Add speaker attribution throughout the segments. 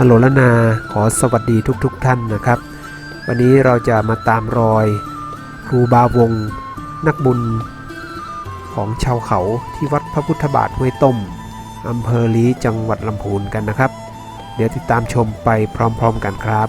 Speaker 1: ฮัลโหลละนา ขอสวัสดีทุกๆทท่านนะครับ วันนี้เราจะมาตามรอยครูบาวง นักบุญ ของชาวเขาที่วัดพระพุทธบาทห้วยต้มอำเภอลีจังหวัดลำพูนกันนะครับ เดี๋ยวติดตามชมไปพร้อมๆกันครับ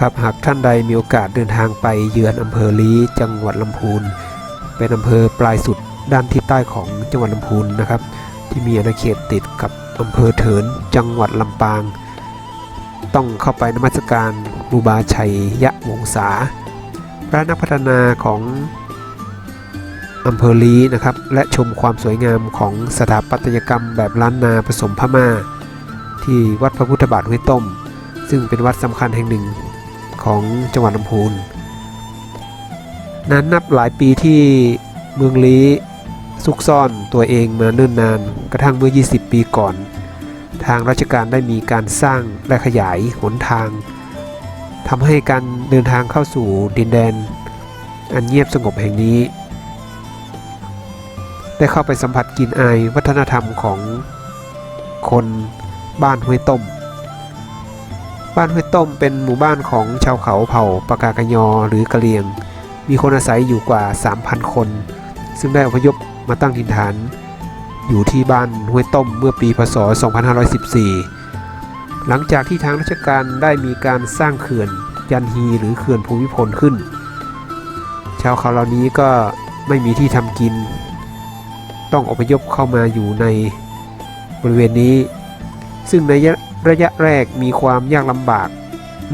Speaker 1: ครับหากท่านใดมีโอกาสเดินทางไปเยือนอำเภอลีจังหวัดลำพูน เป็นอำเภอปลายสุดด้านทิศใต้ของจังหวัดลำพูนนะครับ ที่มีอาณาเขตติดกับอำเภอเถินจังหวัดลำปาง ต้องเข้าไปนมัสการครูบาชัยยะวงศาพระนักพัฒนาของอำเภอลีนะครับ และชมความสวยงามของสถาปัตยกรรมแบบล้านนาผสมพม่า ที่วัดพระพุทธบาทห้วยต้ม ซึ่งเป็นวัดสำคัญแห่งหนึ่ง ของจังหวัดลำพูน นั้นนับหลายปีที่เมืองลี้ซุกซ่อนตัวเองมาเนิ่นนานกระทั่งเมื่อ 20 ปีก่อน ทางราชการได้มีการสร้างและขยายหนทางทำให้การเดินทางเข้าสู่ดินแดน อันเงียบสงบแห่งนี้ ได้เข้าไปสัมผัสกลินอายวัฒนธรรมของคนบ้านห้วยต้ม บ้านห้วยต้มเป็นหมู่บ้านของชาวเขาเผ่าปากากยอหรือกะเหรี่ยง มีคนอาศัยอยู่กว่า 3,000 คน ซึ่งได้อพยพมาตั้งถิ่นฐาน อยู่ที่บ้านห้วยต้มเมื่อปีพศ 2514 หลังจากที่ทางราชการได้มีการสร้างเขื่อนยันฮีหรือเขื่อนภูมิพลขึ้น ชาวเขาเหล่านี้ก็ไม่มีที่ทำกิน ต้องอพยพเข้ามาอยู่ในบริเวณนี้ ซึ่งใน ระยะแรกมีความยากลำบาก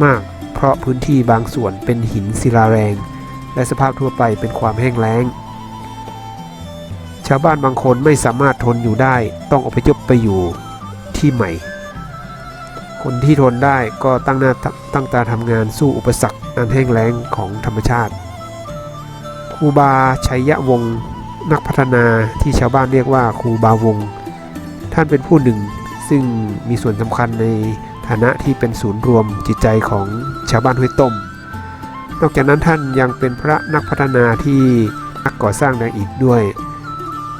Speaker 1: มาก เพราะพื้นที่บางส่วนเป็นหินศิลาแรง และสภาพทั่วไปเป็นความแห้งแล้ง ชาวบ้านบางคนไม่สามารถทนอยู่ได้ต้องอพยพไปอยู่ที่ใหม่ คนที่ทนได้ก็ตั้งหน้าตั้งตาทำงานสู้อุปสรรคอันแห้งแล้งของธรรมชาติครูบาชัยยะวงศ์นักพัฒนาที่ชาวบ้านเรียกว่าครูบาวงศ์ท่านเป็นผู้หนึ่ง ซึ่งมีส่วนสำคัญในฐานะที่เป็นศูนย์รวมจิตใจของชาวบ้านห้วยต้ม นอกจากนั้นท่านยังเป็นพระนักพัฒนาที่นักก่อสร้างแดงอีกด้วย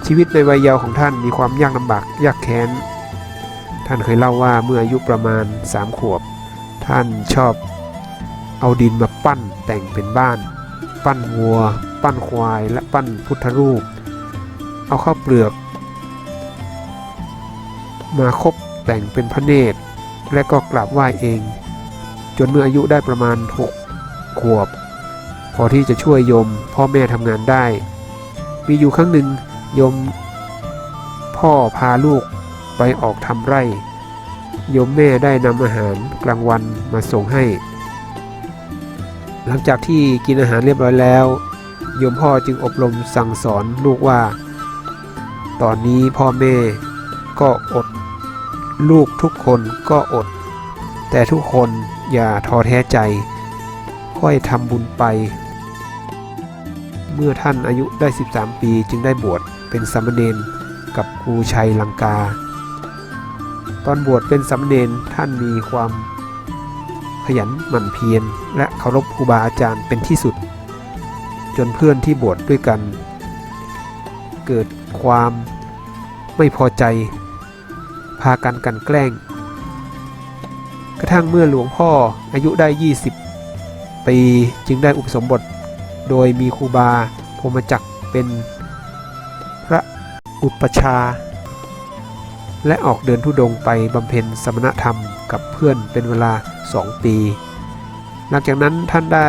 Speaker 1: ชีวิตในวัยเยาว์ของท่านมีความยากลำบากยากแค้น ท่านเคยเล่าว่าเมื่ออายุประมาณ 3 ขวบ ท่านชอบเอาดินมาปั้นแต่งเป็นบ้าน ปั้นวัว ปั้นควาย และปั้นพุทธรูป เอาข้าวเปลือก มาคบแต่งเป็นพระเนตร และก็กราบไหว้เอง จนเมื่ออายุได้ประมาณ 6 ขวบ พอที่จะช่วยโยมพ่อแม่ทำงานได้ มีอยู่ครั้งหนึ่งโยมพ่อพาลูกไปออกทำไร่ โยมแม่ได้นำอาหารกลางวันมาส่งให้ หลังจากที่กินอาหารเรียบร้อยแล้ว โยมพ่อจึงอบรมสั่งสอนลูกว่า ตอนนี้พ่อแม่ก็อด ลูกทุกคนก็อด แต่ทุกคนอย่าท้อแท้ใจ ค่อยทำบุญไป เมื่อท่านอายุได้ 13 ปีจึงได้บวชเป็นสามเณรกับครูชัยลังกา ตอนบวชเป็นสามเณรท่านมีความขยันหมั่นเพียรและเคารพครูบาอาจารย์เป็นที่สุด จนเพื่อนที่บวชดด้วยกัน เกิดความไม่พอใจ พากันกันแกล้ง กระทั่งเมื่อหลวงพ่ออายุได้ 20 ปีจึงได้อุปสมบท โดยมีครูบาพมจักเป็นพระอุปชา และออกเดินทุดงค์ไปบำเพ็ญสมณธรรมกับเพื่อนเป็นเวลา 2 ปี หลังจากนั้นท่านได้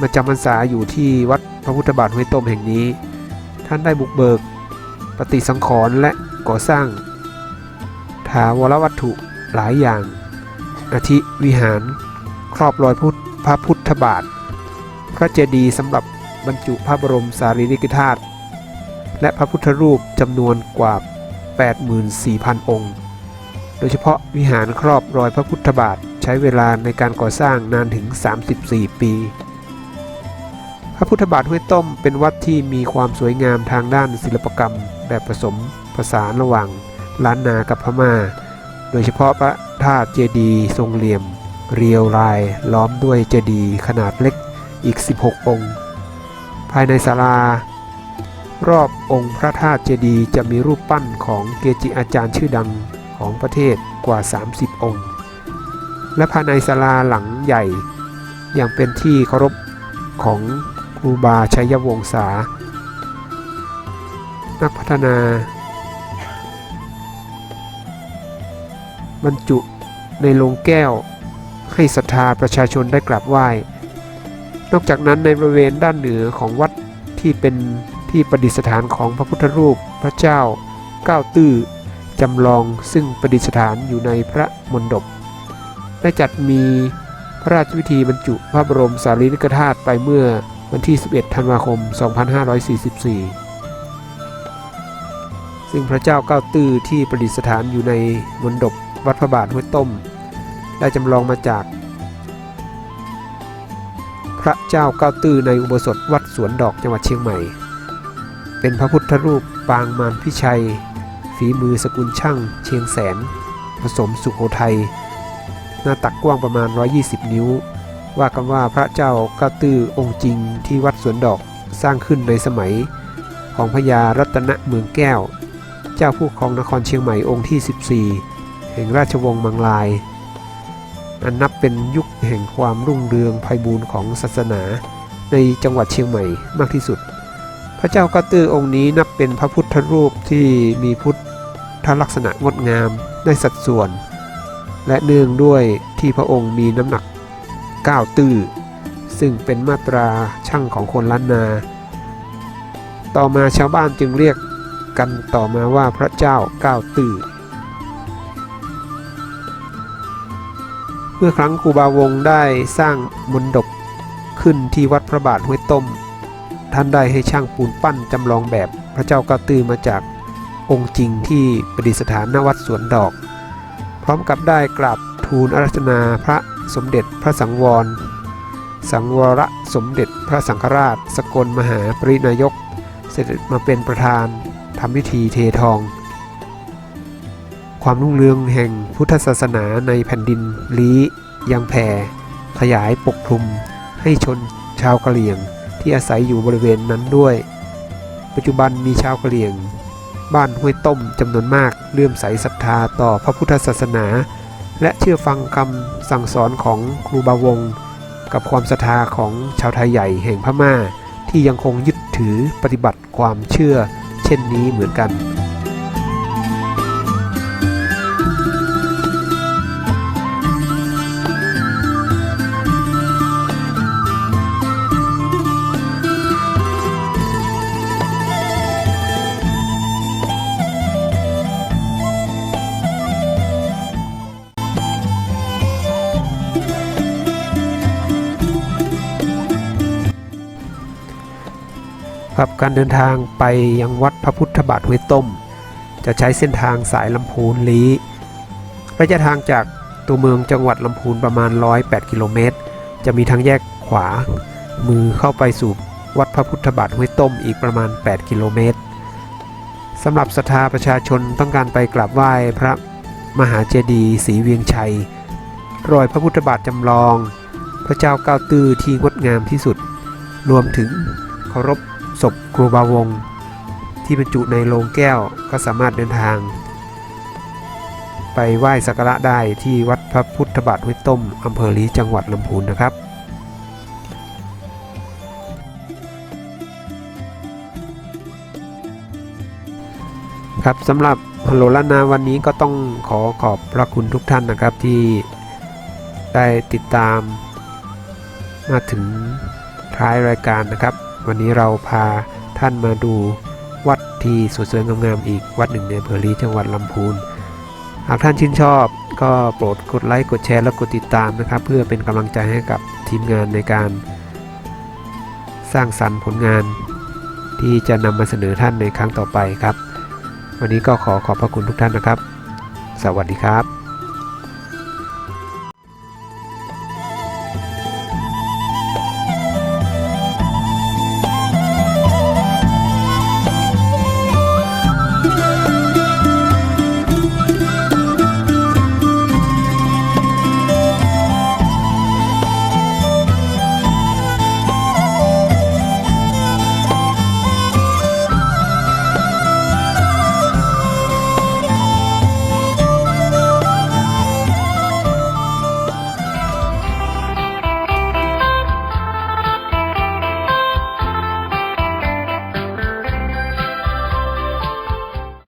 Speaker 1: มาจำพรรษาอยู่ที่วัดพระพุทธบาทห้วยต้มแห่งนี้ ท่านได้บุกเบิก ปฏิสังขรณ์และก่อสร้าง ถาวรวัตถุหลายอย่าง อาทิวิหาร ครอบรอยพุทธพระพุทธบาท พระเจดีย์สำหรับบรรจุพระบรมสารีริกธาตุและพระพุทธรูปจำนวนกว่า 84,000 องค์ โดยเฉพาะวิหารครอบรอยพระพุทธบาทใช้เวลาในการก่อสร้างนานถึง 34 ปี พระพุทธบาทห้วยต้มเป็นวัดที่มีความสวยงามทางด้านศิลปกรรมแบบผสมผสานระหว่าง ล้านนากับพม่า โดยเฉพาะพระธาตุเจดีย์ทรงเหลี่ยม เรียวรายล้อมด้วยเจดีย์ขนาดเล็กอีก 16 องค์ ภายในศาลารอบองค์พระธาตุเจดีย์จะมีรูปปั้นของเกจิอาจารย์ชื่อดังของประเทศกว่า 30 องค์ และภายในศาลาหลังใหญ่ยังเป็นที่เคารพของครูบาชัยวงศา นักพัฒนา บรรจุในโลงแก้ว ให้ศรัทธาประชาชนได้กราบไหว้ นอกจากนั้นในบริเวณด้านเหนือของวัดที่เป็นที่ประดิษฐานของพระพุทธรูปพระเจ้าก้าวตื้อจำลองซึ่งประดิษฐานอยู่ในพระมณฑปได้จัดมีพระราชพิธีบรรจุพระบรมสารีริกธาตุไปเมื่อวันที่ 11 ธันวาคม 2544 ซึ่งพระเจ้าก้าวตื้อที่ประดิษฐานอยู่ในมณฑป วัดพระบาทห้วยต้ม ได้จำลองมาจาก พระเจ้าก้าตื้อในอุโบสถวัดสวนดอกจังหวัดเชียงใหม่ เป็นพระพุทธรูปปางมารพิชัย ฝีมือสกุลช่าง เชียงแสน ผสมสุโขทัย หน้าตักกว้างประมาณ 120 นิ้ว ว่ากันว่าพระเจ้าก้าตื้อองค์จริงที่วัดสวนดอกสร้างขึ้นในสมัยของพญารัตนเมืองแก้ว เจ้าผู้ครองนครเชียงใหม่องค์ที่ 14 แห่งราชวงศ์มังลาย อันนับเป็นยุคแห่งความรุ่งเรืองไพบูรณ์ของศาสนาในจังหวัดเชียงใหม่มากที่สุด พระเจ้าก้าวตื้อองค์นี้นับเป็นพระพุทธรูปที่มีพุทธลักษณะงดงามได้สัดส่วน และเนื่องด้วยที่พระองค์มีน้ำหนัก 9 ตื้อ ซึ่งเป็นมาตราช่างของคนล้านนา ต่อมาชาวบ้านจึงเรียกกันต่อมาว่าพระเจ้าก้าวตื้อ มื่อครั้งครูบาวงได้สร้างมณฑปขึ้นที่วัดพระบาทห้วยต้ม ท่านได้ให้ช่างปูนปั้นจำลองแบบพระเจ้ากาตือมาจากองค์จริงที่ประดิษฐานณวัดสวนดอก พร้อมกับได้กราบทูลอาราธนาพระสมเด็จพระสังวร สังวรสมเด็จพระสังฆราช สกลมหาปรินายก เสด็จมาเป็นประธานทำพิธีเททอง ความรุ่งเรืองแห่งพุทธศาสนาในแผ่นดินลี้ยังแผ่ขยายปกคลุม ให้ชนชาวกะเหรี่ยงที่อาศัยอยู่บริเวณนั้นด้วย ปัจจุบันมีชาวกะเหรี่ยง บ้านห้วยต้มจำนวนมากเลื่อมใสศรัทธาต่อพระพุทธศาสนา และเชื่อฟังคำสั่งสอนของครูบาวง กับความศรัทธาของชาวไทยใหญ่แห่งพม่า ที่ยังคงยึดถือปฏิบัติความเชื่อ เช่นนี้เหมือนกัน ครับการเดินทางไปยังวัดพระพุทธบาทห้วยต้ม จะใช้เส้นทางสายลำพูนลี้ระยะทางจากตัวเมืองจังหวัดลำพูนประมาณ 108 กิโลเมตร จะมีทางแยกขวา มือเข้าไปสู่วัดพระพุทธบาทห้วยต้มอีกประมาณ 8 กิโลเมตรสำหรับศรัทธาประชาชนต้องการไปกราบไหว้พระมหาเจดีย์ศรีเวียงชัย รอยพระพุทธบาทจำลอง พระเจ้าเก้าตื้อที่งดงามที่สุด รวมถึงเคารพ ศพครูบาวง ที่บรรจุในโลงแก้วก็สามารถเดินทาง ไปไหว้สักการะได้ที่วัดพระพุทธบาทห้วยต้มอำเภอลีจังหวัดลำพูนนะครับครับสำหรับฮัลโหลล้านนาวันนี้ก็ต้องขอขอบพระคุณทุกท่านนะครับที่ได้ติดตามมาถึงท้ายรายการนะครับ วันนี้เราพาท่านมาดูวัดที่สวยๆงามๆอีกวัดหนึ่งในอำเภอลีจังหวัดลำพูน หากท่านชื่นชอบก็โปรดกดไลค์กดแชร์และกดติดตามนะครับ เพื่อเป็นกำลังใจให้กับทีมงานในการ สร้างสรรค์ผลงาน ที่จะนำมาเสนอท่านในครั้งต่อไปครับ วันนี้ก็ขอขอบพระคุณทุกท่านนะครับ สวัสดีครับ